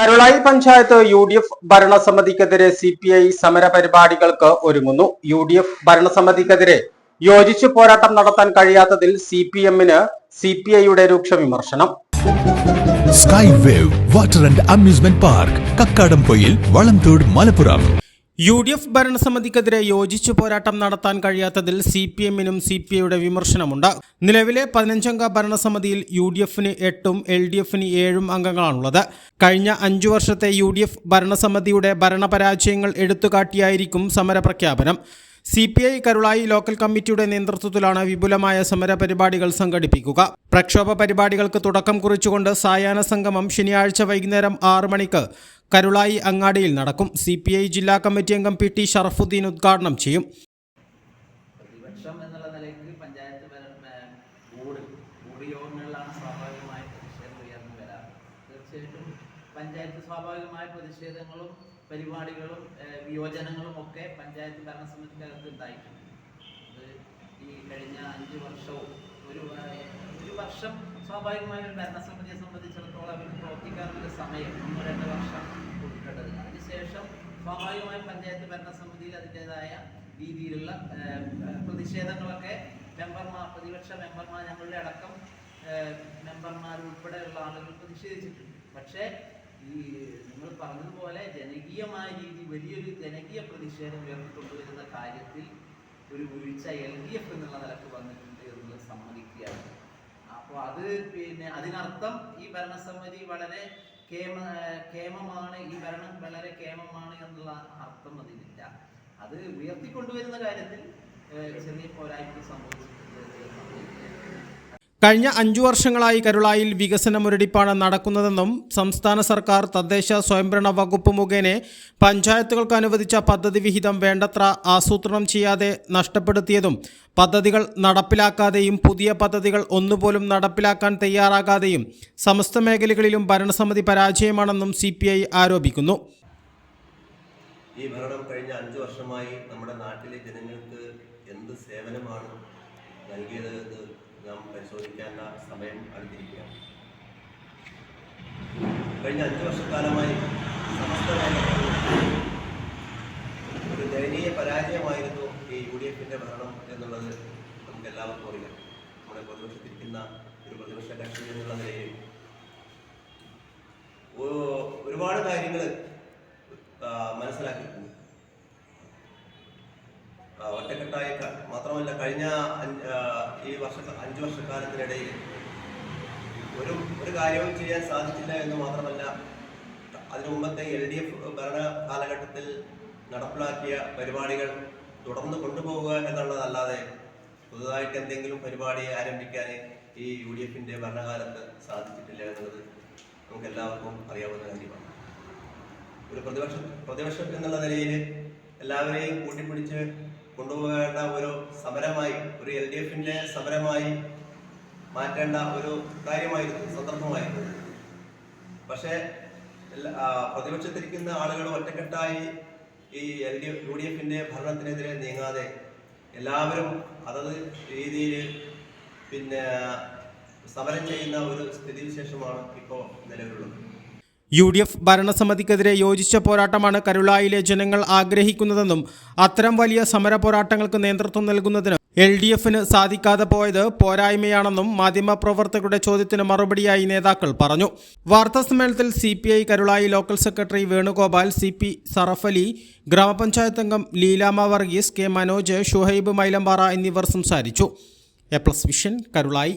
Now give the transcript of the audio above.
Karulayi panchayat U D F ഭരണസമിതിക്കെതിരെ C P I സമര പരിപാടികൾക്ക് ഒരുങ്ങുന്നു. യു ഡി എഫ് ഭരണസമിതിക്കെതിരെ യോജിച്ചു പോരാട്ടം നടത്താൻ കഴിയാത്തതിൽ സി പി എമ്മിന് സി പി ഐയുടെ രൂക്ഷ വിമർശനം sky wave water and amusement park Kakkadampoyil Valamthode Malappuram U D F ഭരണസമിതിക്കെതിരെ യോജിച്ചു പോരാട്ടം നടത്താൻ കഴിയാത്തതിൽ സി പി എമ്മിനും സി പി ഐയുടെ വിമർശനമുണ്ട്. നിലവിലെ പതിനഞ്ചംഗ ഭരണസമിതിയിൽ യു ഡി എഫിന് എട്ടും എൽ ഡി എഫിന് ഏഴും അംഗങ്ങളാണുള്ളത്. കഴിഞ്ഞ അഞ്ചു വർഷത്തെ യു ഡി എഫ് ഭരണസമിതിയുടെ ഭരണപരാജയങ്ങൾ എടുത്തുകാട്ടിയായിരിക്കും സമരപ്രഖ്യാപനം. C P I Karulayi local committee നേതൃത്വത്തിലാണ് വിപുലമായ സമര പരിപാടികൾ സംഘടിപ്പിക്കുക. പ്രക്ഷോഭ പരിപാടികൾക്ക് തുടക്കം കുറിച്ചുകൊണ്ട് സായാഹ്ന സംഗമം ശനിയാഴ്ച വൈകുന്നേരം ആറ് മണിക്ക് കരുളായി അങ്ങാടിയിൽ നടക്കും. സി പി ഐ ജില്ലാ കമ്മിറ്റി അംഗം പി ടി ഷറഫുദ്ദീൻ ഉദ്ഘാടനം ചെയ്യും. എന്നുള്ള പഞ്ചായത്ത് ബോർഡ് ബോർഡ് പഞ്ചായത്ത് സ്വാഭാവികമായ പ്രതിഷേധങ്ങളും പരിപാടികളും വിയോജനങ്ങളും ഒക്കെ പഞ്ചായത്ത് ഭരണസമിതിക്കകത്ത് ഉണ്ടായിട്ടുണ്ട്. അത് ഈ കഴിഞ്ഞ അഞ്ച് വർഷവും ഒരു ഒരു വർഷം സ്വാഭാവികമായ ഭരണസമിതിയെ സംബന്ധിച്ചിടത്തോളം അവർക്ക് പ്രവർത്തിക്കാനുള്ള സമയം ഒന്ന് രണ്ട് വർഷം കൊടുക്കേണ്ടത് അതിനുശേഷം സ്വാഭാവികമായും പഞ്ചായത്ത് ഭരണസമിതിയിൽ അതിന്റെതായ രീതിയിലുള്ള പ്രതിഷേധങ്ങളൊക്കെ മെമ്പർമാർ പ്രതിപക്ഷ മെമ്പർമാർ ഞങ്ങളുടെ അടക്കം മെമ്പർമാർ ഉൾപ്പെടെയുള്ള ആളുകൾ പ്രതിഷേധിച്ചിട്ടുണ്ട്. പക്ഷേ ഈ നിങ്ങൾ പറഞ്ഞതുപോലെ ജനകീയമായ രീതി വലിയൊരു ജനകീയ പ്രതിഷേധം ഉയർത്തിക്കൊണ്ടുവരുന്ന കാര്യത്തിൽ ഒരു വീഴ്ച എൽ ഡി എഫ് എന്നുള്ള നിലയ്ക്ക് വന്നിട്ടുണ്ട് എന്നുള്ളത് സമ്മതിക്കുകയാണ് അപ്പോൾ അത് പിന്നെ അതിനർത്ഥം ഈ ഭരണസമിതി വളരെ കേമ കേമമാണ് ഈ ഭരണം വളരെ കേമമാണ് എന്നുള്ള അർത്ഥം അതിനില്ല അത് ഉയർത്തിക്കൊണ്ടുവരുന്ന കാര്യത്തിൽ ചെറിയ പോരായ്മ സംഭവിച്ചിട്ടുണ്ട്. കഴിഞ്ഞ അഞ്ചു വർഷങ്ങളായി കരുളായിൽ വികസന മുരടിപ്പാണ് നടക്കുന്നതെന്നും സംസ്ഥാന സർക്കാർ തദ്ദേശ സ്വയംഭരണ വകുപ്പ് മുഖേന പഞ്ചായത്തുകൾക്ക് അനുവദിച്ച പദ്ധതി വിഹിതം വേണ്ടത്ര ആസൂത്രണം ചെയ്യാതെ നഷ്ടപ്പെടുത്തിയതും പദ്ധതികൾ നടപ്പിലാക്കാതെയും പുതിയ പദ്ധതികൾ ഒന്നുപോലും നടപ്പിലാക്കാൻ തയ്യാറാകാതെയും സമസ്ത മേഖലകളിലും ഭരണസമിതി പരാജയമാണെന്നും സി ആരോപിക്കുന്നു. ഈ ഭരണം കഴിഞ്ഞ അഞ്ചു വർഷമായി നമ്മുടെ നാട്ടിലെ ജനങ്ങൾക്ക് എന്ത് സേവനമാണ് നൽകിയത് നാം പരിശോധിക്കേണ്ട സമയം അടുത്തിരിക്കുകയാണ്. കഴിഞ്ഞ അഞ്ച് വർഷക്കാലമായി ഒരു ദയനീയ പരാജയമായിരുന്നു ഈ യു ഡി എഫിന്റെ ഭരണം എന്നുള്ളത് നമുക്ക് എല്ലാവർക്കും അറിയാം. നമ്മുടെ പ്രതിപക്ഷത്തിരിക്കുന്ന ഒരു പ്രതിപക്ഷ കക്ഷി എന്നുള്ള നിലയിൽ ഒരുപാട് കാര്യങ്ങൾ മനസ്സിലാക്കിയിട്ടുണ്ട്. ഒറ്റക്കെട്ടായ മാത്രമല്ല കഴിഞ്ഞ ഈ വർഷ അഞ്ച് വർഷക്കാലത്തിനിടയിൽ ഒരു ഒരു കാര്യവും ചെയ്യാൻ സാധിച്ചില്ല എന്ന് മാത്രമല്ല അതിനു മുമ്പത്തെ എൽ ഡി എഫ് ഭരണ കാലഘട്ടത്തിൽ നടപ്പിലാക്കിയ പരിപാടികൾ തുടർന്ന് കൊണ്ടുപോവുക എന്നുള്ളതല്ലാതെ പുതുതായിട്ട് എന്തെങ്കിലും പരിപാടി ആരംഭിക്കാൻ ഈ യു ഡി എഫിന്റെ ഭരണകാലത്ത് സാധിച്ചിട്ടില്ല എന്നുള്ളത് നമുക്ക് എല്ലാവർക്കും അറിയാവുന്ന കാര്യമാണ്. ഒരു പ്രതിപക്ഷ പ്രതിപക്ഷം എന്നുള്ള നിലയിൽ എല്ലാവരെയും കൂട്ടിപ്പിടിച്ച് കൊണ്ടുപോകേണ്ട ഒരു സമരമായി ഒരു എൽ ഡി എഫിന്റെ സമരമായി മാറ്റേണ്ട ഒരു കാര്യമായിരുന്നു സന്ദർഭമായിരുന്നു. പക്ഷേ പ്രതിപക്ഷത്തിരിക്കുന്ന ആളുകൾ ഒറ്റക്കെട്ടായി ഈ L D F U D എഫിന്റെ ഭരണത്തിനെതിരെ നീങ്ങാതെ എല്ലാവരും അതത് രീതിയിൽ പിന്നെ സമരം ചെയ്യുന്ന ഒരു സ്ഥിതിവിശേഷമാണ് ഇപ്പോൾ നിലവിലുള്ളത്. യു ഡി എഫ് ഭരണസമിതിക്കെതിരെ യോജിച്ച പോരാട്ടമാണ് കരുളായിലെ ജനങ്ങൾ ആഗ്രഹിക്കുന്നതെന്നും അത്തരം വലിയ സമര പോരാട്ടങ്ങൾക്ക് നേതൃത്വം നൽകുന്നതിന് എൽ ഡി എഫിന് സാധിക്കാതെ പോയത് പോരായ്മയാണെന്നും മാധ്യമപ്രവർത്തകരുടെ ചോദ്യത്തിന് മറുപടിയായി നേതാക്കൾ പറഞ്ഞു. വാർത്താ സമ്മേളനത്തിൽ C P I Karulayi local secretary Venugopal C P Sarafali ഗ്രാമപഞ്ചായത്ത് അംഗം ലീലാമ വർഗീസ് കെ മനോജ് ഷുഹൈബ് മൈലമ്പാറ എന്നിവർ സംസാരിച്ചു. A plus vision Karulayi.